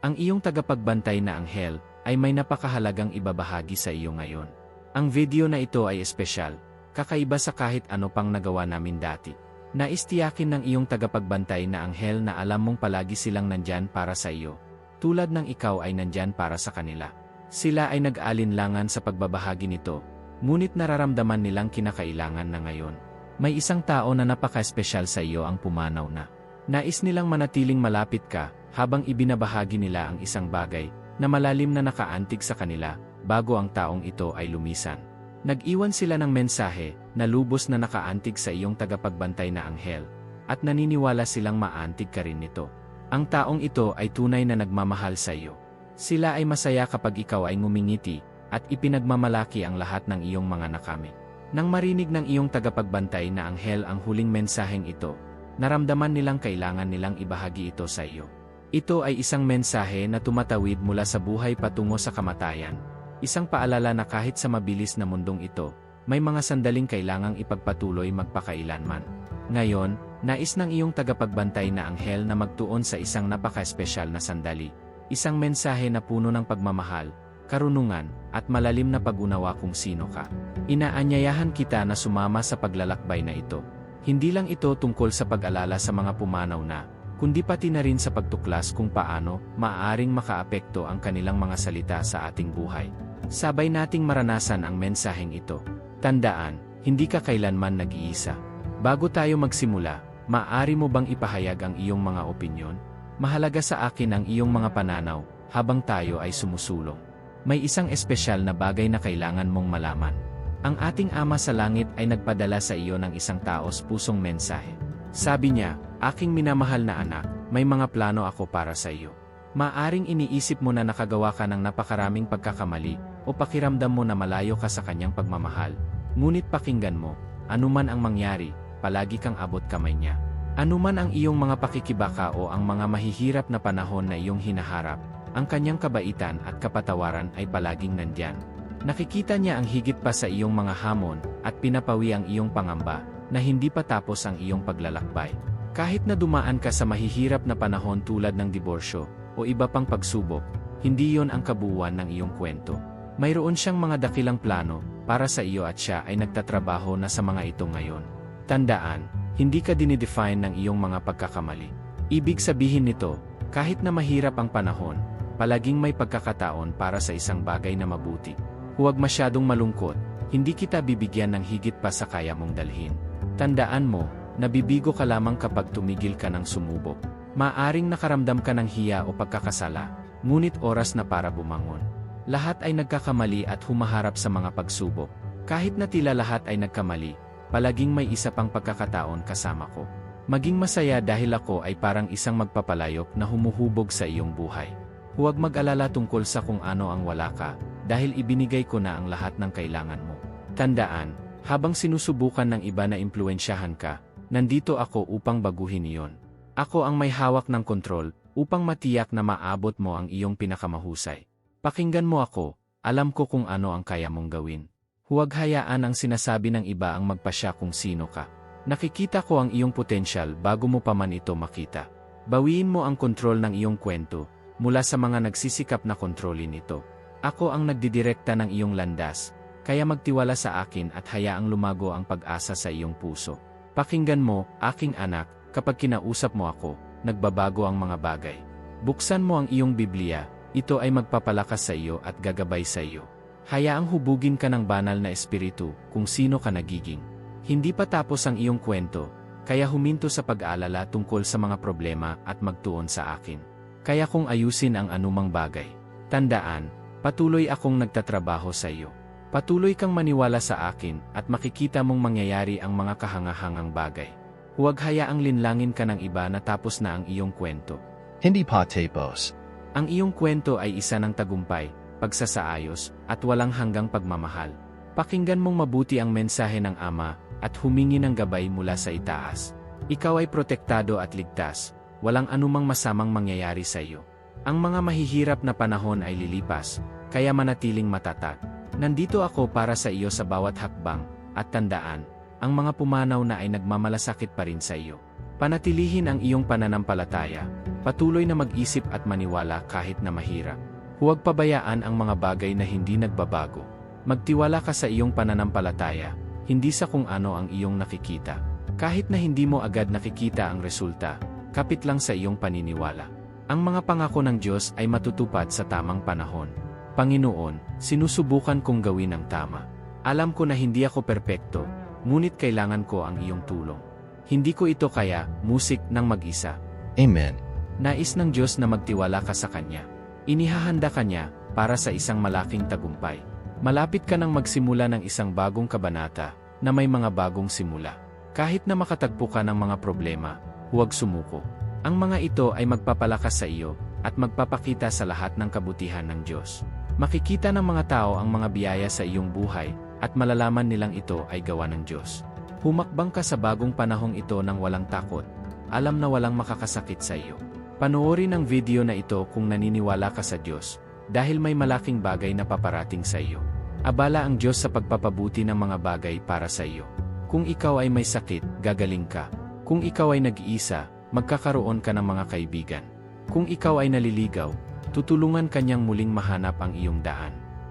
Ang iyong tagapagbantay na anghel ay may napakahalagang ibabahagi sa iyo ngayon. Ang video na ito ay espesyal, kakaiba sa kahit ano pang nagawa namin dati. Nais tiyakin ng iyong tagapagbantay na anghel na alam mong palagi silang nandyan para sa iyo. Tulad ng ikaw ay nandyan para sa kanila. Sila ay nag-alinlangan sa pagbabahagi nito, ngunit nararamdaman nilang kinakailangan na ngayon. May isang tao na napaka-espesyal sa iyo ang pumanaw na. Nais nilang manatiling malapit ka habang ibinabahagi nila ang isang bagay na malalim na nakaantig sa kanila bago ang taong ito ay lumisan. Nag-iwan sila ng mensahe na lubos na nakaantig sa iyong tagapagbantay na anghel, at naniniwala silang maantig ka rin nito. Ang taong ito ay tunay na nagmamahal sa iyo. Sila ay masaya kapag ikaw ay ngumingiti, at ipinagmamalaki ang lahat ng iyong mga nakamit. Nang marinig ng iyong tagapagbantay na anghel ang huling mensaheng ito, naramdaman nilang kailangan nilang ibahagi ito sa iyo. Ito ay isang mensahe na tumatawid mula sa buhay patungo sa kamatayan, Isang paalala na kahit sa mabilis na mundong ito, may mga sandaling kailangang ipagpatuloy magpakailanman. Ngayon, nais ng iyong tagapagbantay na anghel na magtuon sa isang napaka-espesyal na sandali. Isang mensahe na puno ng pagmamahal, karunungan, at malalim na pag-unawa kung sino ka. Inaanyayahan kita na sumama sa paglalakbay na ito. Hindi lang ito tungkol sa pag-alala sa mga pumanaw na, kundi pati na rin sa pagtuklas kung paano maaaring makaapekto ang kanilang mga salita sa ating buhay. Sabay nating maranasan ang mensaheng ito. Tandaan, hindi ka kailanman nag-iisa. Bago tayo magsimula, maaari mo bang ipahayag ang iyong mga opinyon? Mahalaga sa akin ang iyong mga pananaw habang tayo ay sumusulong. May isang espesyal na bagay na kailangan mong malaman. Ang ating Ama sa Langit ay nagpadala sa iyo ng isang taos pusong mensahe. Sabi niya, aking minamahal na anak, may mga plano ako para sa iyo. Maaring iniisip mo na nakagawa ka ng napakaraming pagkakamali o pakiramdam mo na malayo ka sa kanyang pagmamahal. Ngunit pakinggan mo, anuman ang mangyari, palagi kang abot kamay niya. Anuman ang iyong mga pakikibaka o ang mga mahihirap na panahon na iyong hinaharap, ang kanyang kabaitan at kapatawaran ay palaging nandyan. Nakikita niya ang higit pa sa iyong mga hamon at pinapawi ang iyong pangamba na hindi pa tapos ang iyong paglalakbay. Kahit na dumaan ka sa mahihirap na panahon tulad ng diborsyo, o iba pang pagsubok, hindi yon ang kabuuan ng iyong kwento. Mayroon siyang mga dakilang plano para sa iyo at siya ay nagtatrabaho na sa mga ito ngayon. Tandaan, hindi ka dinidefine ng iyong mga pagkakamali. Ibig sabihin nito, kahit na mahirap ang panahon, palaging may pagkakataon para sa isang bagay na mabuti. Huwag masyadong malungkot, hindi kita bibigyan ng higit pa sa kaya mong dalhin. Tandaan mo, nabibigo ka lamang kapag tumigil ka ng sumubok. Maaring nakaramdam ka ng hiya o pagkakasala, ngunit oras na para bumangon. Lahat ay nagkakamali at humaharap sa mga pagsubok. Kahit na tila lahat ay nagkamali, palaging may isa pang pagkakataon kasama ko. Maging masaya dahil ako ay parang isang magpapalayok na humuhubog sa iyong buhay. Huwag mag-alala tungkol sa kung ano ang wala ka, dahil ibinigay ko na ang lahat ng kailangan mo. Tandaan, habang sinusubukan ng iba na impluensyahan ka, nandito ako upang baguhin iyon. Ako ang may hawak ng kontrol upang matiyak na maabot mo ang iyong pinakamahusay. Pakinggan mo ako, alam ko kung ano ang kaya mong gawin. Huwag hayaan ang sinasabi ng iba ang magpasya kung sino ka. Nakikita ko ang iyong potensyal bago mo pa man ito makita. Bawiin mo ang kontrol ng iyong kwento mula sa mga nagsisikap na kontrolin ito. Ako ang nagdidirekta ng iyong landas, kaya magtiwala sa akin at hayaang lumago ang pag-asa sa iyong puso. Pakinggan mo, aking anak, Kapag kinausap mo ako, nagbabago ang mga bagay. Buksan mo ang iyong Biblia, ito ay magpapalakas sa iyo at gagabay sa iyo. Hayaang hubugin ka ng banal na espiritu kung sino ka nagiging. Hindi pa tapos ang iyong kwento, kaya huminto sa pag-aalala tungkol sa mga problema at magtuon sa akin. Kaya kung ayusin ang anumang bagay. Tandaan, patuloy akong nagtatrabaho sa iyo. Patuloy kang maniwala sa akin at makikita mong mangyayari ang mga kahangahangang bagay. Huwag hayaang linlangin ka ng iba na tapos na ang iyong kwento. Hindi pa tapos. Ang iyong kwento ay isa ng tagumpay, pagsasaayos, at walang hanggang pagmamahal. Pakinggan mong mabuti ang mensahe ng Ama, at humingi ng gabay mula sa itaas. Ikaw ay protektado at ligtas, walang anumang masamang mangyayari sa iyo. Ang mga mahihirap na panahon ay lilipas, kaya manatiling matatag. Nandito ako para sa iyo sa bawat hakbang, at tandaan, ang mga pumanaw na ay nagmamalasakit pa rin sa iyo. Panatilihin ang iyong pananampalataya, Patuloy na mag-isip at maniwala kahit na mahirap. Huwag pabayaan ang mga bagay na hindi nagbabago. Magtiwala ka sa iyong pananampalataya, hindi sa kung ano ang iyong nakikita. Kahit na hindi mo agad nakikita ang resulta, kapit lang sa iyong paniniwala. Ang mga pangako ng Diyos ay matutupad sa tamang panahon. Panginoon, sinusubukan kong gawin ang tama. Alam ko na hindi ako perpekto, ngunit kailangan ko ang iyong tulong. Hindi ko ito kaya, musik ng mag-isa. Amen. Nais ng Diyos na magtiwala ka sa Kanya. Inihahanda ka niya para sa isang malaking tagumpay. Malapit ka nang magsimula ng isang bagong kabanata na may mga bagong simula. Kahit na makatagpo ka ng mga problema, huwag sumuko. Ang mga ito ay magpapalakas sa iyo at magpapakita sa lahat ng kabutihan ng Diyos. Makikita ng mga tao ang mga biyaya sa iyong buhay at malalaman nilang ito ay gawa ng Diyos. Humakbang ka sa bagong panahong ito ng walang takot. Alam na walang makakasakit sa iyo. Panoorin ang video na ito kung naniniwala ka sa Diyos dahil may malaking bagay na paparating sa iyo. Abala ang Diyos sa pagpapabuti ng mga bagay para sa iyo. Kung ikaw ay may sakit, gagaling ka. Kung ikaw ay nag-iisa, magkakaroon ka ng mga kaibigan. Kung ikaw ay naliligaw, tutulungan kanyang muling mahanap ang iyong daan.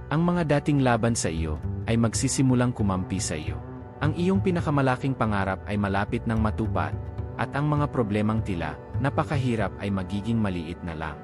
Ang mga dating laban sa iyo ay magsisimulang kumampi sa iyo. Ang iyong pinakamalaking pangarap ay malapit ng matupad, at ang mga problemang tila, napakahirap ay magiging maliit na lang.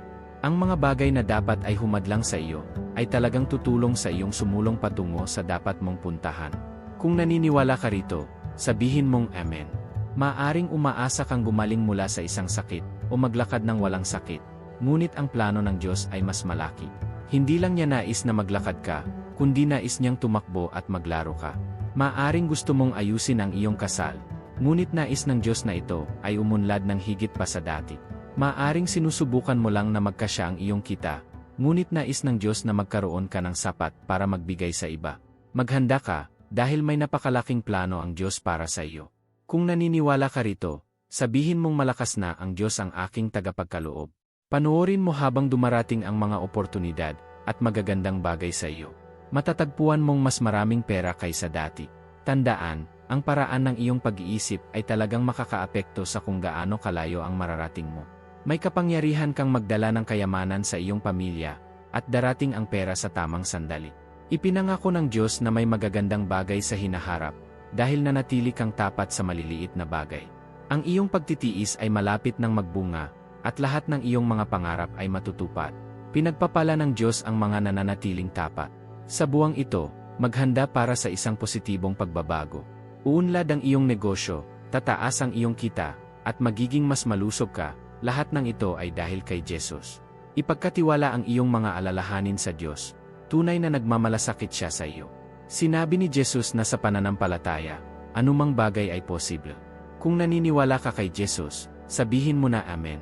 Ang mga bagay na dapat ay humadlang sa iyo, ay talagang tutulong sa iyong sumulong patungo sa dapat mong puntahan. Kung naniniwala ka rito, sabihin mong Amen. Maaring umaasa kang gumaling mula sa isang sakit, o maglakad ng walang sakit. Ngunit ang plano ng Diyos ay mas malaki. Hindi lang niya nais na maglakad ka, kundi nais niyang tumakbo at maglaro ka. Maaring gusto mong ayusin ang iyong kasal, ngunit nais ng Diyos na ito ay umunlad ng higit pa sa dati. Maaring sinusubukan mo lang na magkasya ang iyong kita, ngunit nais ng Diyos na magkaroon ka ng sapat para magbigay sa iba. Maghanda ka, dahil may napakalaking plano ang Diyos para sa iyo. Kung naniniwala ka rito, sabihin mong malakas na ang Diyos ang aking tagapagkaloob. Panoorin mo habang dumarating ang mga oportunidad at magagandang bagay sa iyo. Matatagpuan mong mas maraming pera kaysa dati. Tandaan, ang paraan ng iyong pag-iisip ay talagang makakaapekto sa kung gaano kalayo ang mararating mo. May kapangyarihan kang magdala ng kayamanan sa iyong pamilya, at darating ang pera sa tamang sandali. Ipinangako ng Diyos na may magagandang bagay sa hinaharap, dahil nanatili kang tapat sa maliliit na bagay. Ang iyong pagtitiis ay malapit ng magbunga, at lahat ng iyong mga pangarap ay matutupad. Pinagpapala ng Diyos ang mga nananatiling tapat. Sa buwang ito, maghanda para sa isang positibong pagbabago. Uunlad ang iyong negosyo, tataas ang iyong kita, at magiging mas malusog ka, lahat ng ito ay dahil kay Jesus. Ipagkatiwala ang iyong mga alalahanin sa Diyos, tunay na nagmamalasakit siya sa iyo. Sinabi ni Jesus na sa pananampalataya, anumang bagay ay posible. Kung naniniwala ka kay Jesus, sabihin mo na Amen.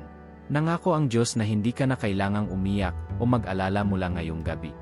Nangako ang Diyos na hindi ka na kailangang umiyak o mag-alala mula ngayong gabi.